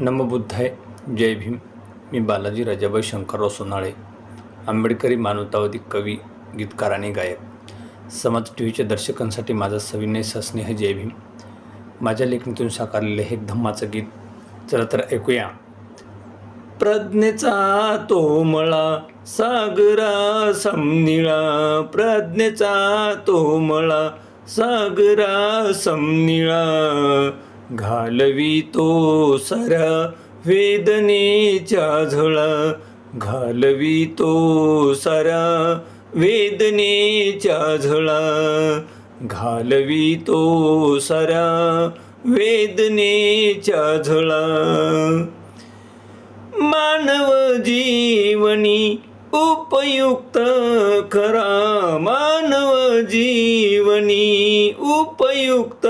नमबुद्धाय. जय भीम. मी बालाजी राजाबाई शंकरराव सोनाळे आंबेडकरी मानवतावादी कवी गीतकार आणि गायक. समाज टी व्हीच्या दर्शकांसाठी माझा सविनय सस्नेह जय भीम. माझ्या लेखणीतून साकारलेले हे धम्माचं गीत चला तर ऐकूया. प्रज्ञेचा तो मळा सागरा समनिळा. प्रज्ञेचा तो मळा सागरा समनिळा. घालवी तो सरा वेदनेच्या झळा. घालवी तो सरा वेदनेच्या झळा. घालवी तो सरा वेदनेच्या झळा. मानव जीवनी उपयुक्त खरा. मानव जीवनी उपयुक्त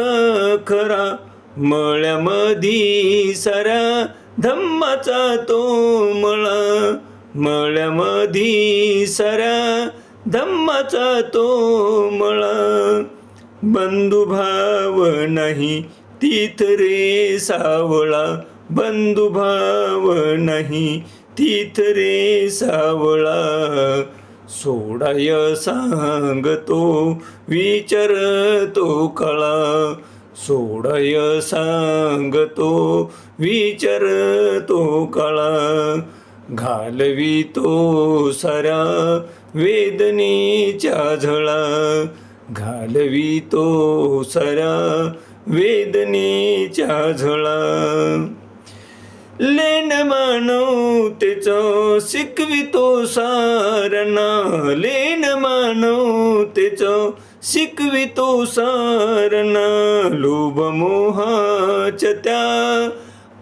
खरा. मळ्यामधी सरा धम्माचा तो मळा मळ्यामधी सरा धम्माचा तो मळा बंधुभाव नाही तीथ रे सावळा. बंधुभाव नाही तीथ रे सावळा. सोडाय सांगतो विचारतो कळा. सोडय सांगतो विचारतो कळा. घालवी तो सरा वेदनेच्या झळा. घालवी तो सरा वेदनेच्या झळा. लेन मानवतेच शिकवितो सारणा लेन मानवतेचं शिकवितो सारना लोभ मोहाच्या त्या.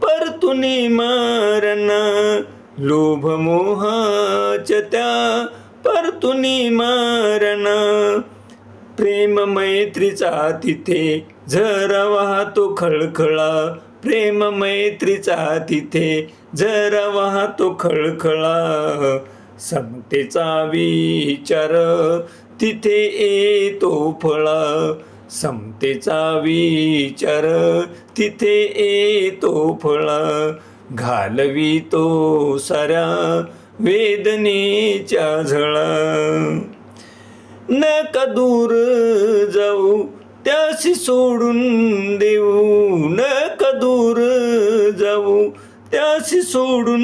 परतुनी मारना लोभ मोहाच्या त्या. परतुनी मारना प्रेम मैत्रीचा तिथे झरा वाहतो खळखळा. प्रेम मैत्रीचा तिथे जरा वाहतो खळखळा. समतेचा विचार तिथे येतो फळा. समतेचा विचार तिथे येतो फळा. घालवी तो साऱ्या वेदनेच्या झळा. नका दूर जाऊ त्याशी सोडून देऊ. नका दूर जाऊ त्याशी सोडून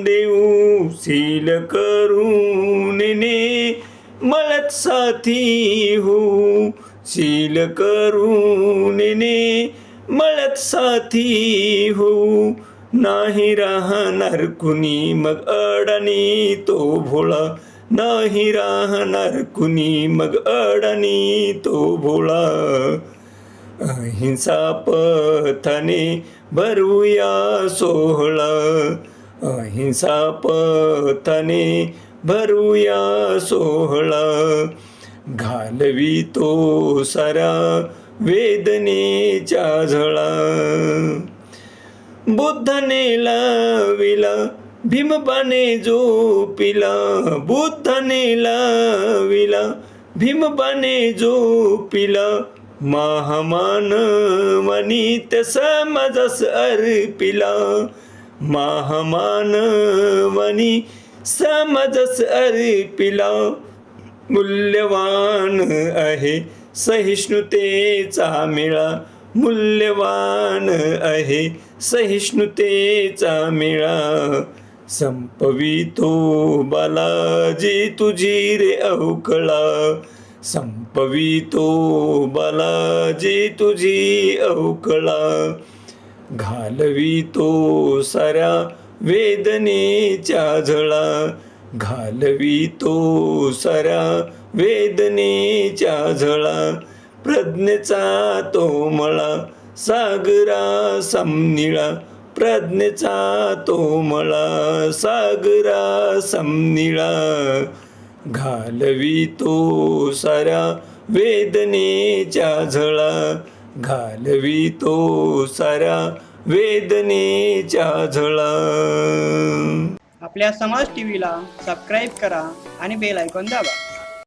देऊ सील करून ने. मलत साथी हो सील करून ने. मळत साथी हो नाही राहणार कुणी. मग अडणी तो भोळा नाही राहणार कुणी. मग अडणी तो भोळा. अहिंसा पथाने भरूया सोहळा. अहिंसा पथाने भरूया सोहळा. घालवी तो सारा वेदनेच्या झळा. बुद्धने लाविला भीमबाने जो पिला बुद्धने लाविला भीमबाने जो पिला महामान वनित समाजस अर्पिला। महामान वनी समजस अर्पिला। मूल्यवान आहे सहिष्णुतेचा मेळा। मूल्यवान आहे सहिष्णुतेचा मेळा। संपवितो बालाजी तुझी रे अवकळा। संपवितो बालाजी तुझी अवकळा घालवितो साऱ्या वेदनेच्या झळा. घालवितो साऱ्या वेदनेच्या झळा. प्रज्ञेचा तो मळा सागरा समनिळा. प्रज्ञेचा तो मळा सागरा समनिळा. घालवी तो साऱ्या वेदनेच्या झळा. घालवी तो साऱ्या वेदनेच्या झळा. आपल्या समाज टीव्हीला सबस्क्राईब करा आणि बेल आयकॉन दाबा.